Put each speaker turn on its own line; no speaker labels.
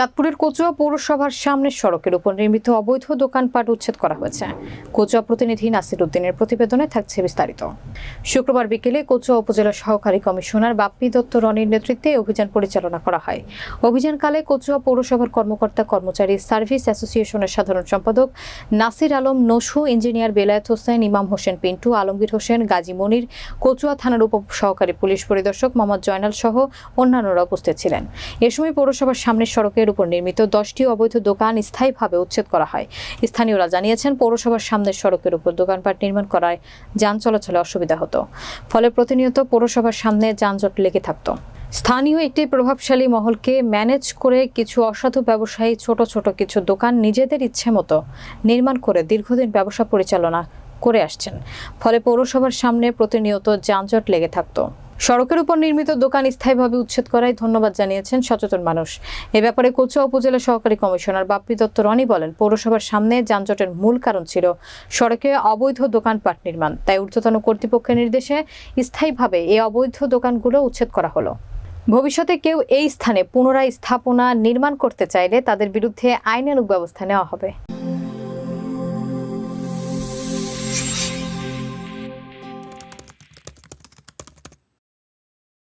চাঁদপুরের কচুয়া পৌরসভার সামনের সড়কের উপর নির্মিত অবৈধ দোকানপাট উচ্ছেদ করা হয়েছে। কচুয়া প্রতিনিধি নাসির উদ্দিনের প্রতিবেদনে থাকছে বিস্তারিত। শুক্রবার বিকেলে কচুয়া উপজেলা সহকারী কমিশনার বাপ্পি দত্ত রনির নেতৃত্বে অভিযান পরিচালনা করা হয়। অভিযানকালে কচুয়া পৌরসভার কর্মকর্তা কর্মচারী সার্ভিস অ্যাসোসিয়েশনের সাধারণ সম্পাদক নাসির আলম, নসু ইঞ্জিনিয়ার বেলায়েত হোসেন, ইমাম হোসেন পিন্টু, আলমগীর হোসেন, গাজী মনির, কচুয়া থানার উপ সহকারী পুলিশ পরিদর্শক মোহাম্মদ জয়নাল সহ অন্যান্যরা উপস্থিত ছিলেন। এ সময় পৌরসভার সামনের সড়কের উপর নির্মিত দশটি অবৈধ দোকান স্থায়ীভাবে উচ্ছেদ করা হয়। স্থানীয়রা জানিয়েছেন, পৌরসভার সামনের সড়কের উপর দোকানপাট নির্মাণ করায় যান চলাচলে অসুবিধা হতো। ফলে প্রতিনিয়ত পৌরসভার সামনে যানজট লেগে থাকতো। স্থানীয় একটি প্রভাবশালী মহলকে ম্যানেজ করে কিছু অসাধু ব্যবসায়ী ছোট ছোট কিছু দোকান নিজেদের ইচ্ছে মতো নির্মাণ করে দীর্ঘদিন ব্যবসা পরিচালনা করে আসছেন। ফলে পৌরসভার সামনে প্রতিনিয়ত যানজট লেগে থাকতো। সড়কের উপর নির্মিত দোকান স্থায়ীভাবে উচ্ছেদ করায় ধন্যবাদ জানিয়েছেন সচেতন মানুষ। এ ব্যাপারে কোচুয়া উপজেলা সহকারী কমিশনার বাপ্পি দত্ত রনি বলেন, পৌরসভার সামনে যানজটের মূল কারণ ছিল সড়কে অবৈধ দোকানপাট নির্মাণ। তাই ঊর্ধ্বতন কর্তৃপক্ষের নির্দেশে স্থায়ীভাবে এই অবৈধ দোকানগুলো উচ্ছেদ করা হলো। ভবিষ্যতে কেউ এই স্থানে পুনরায় স্থাপনা নির্মাণ করতে চাইলে তাদের বিরুদ্ধে আইনানুগ ব্যবস্থা নেওয়া হবে।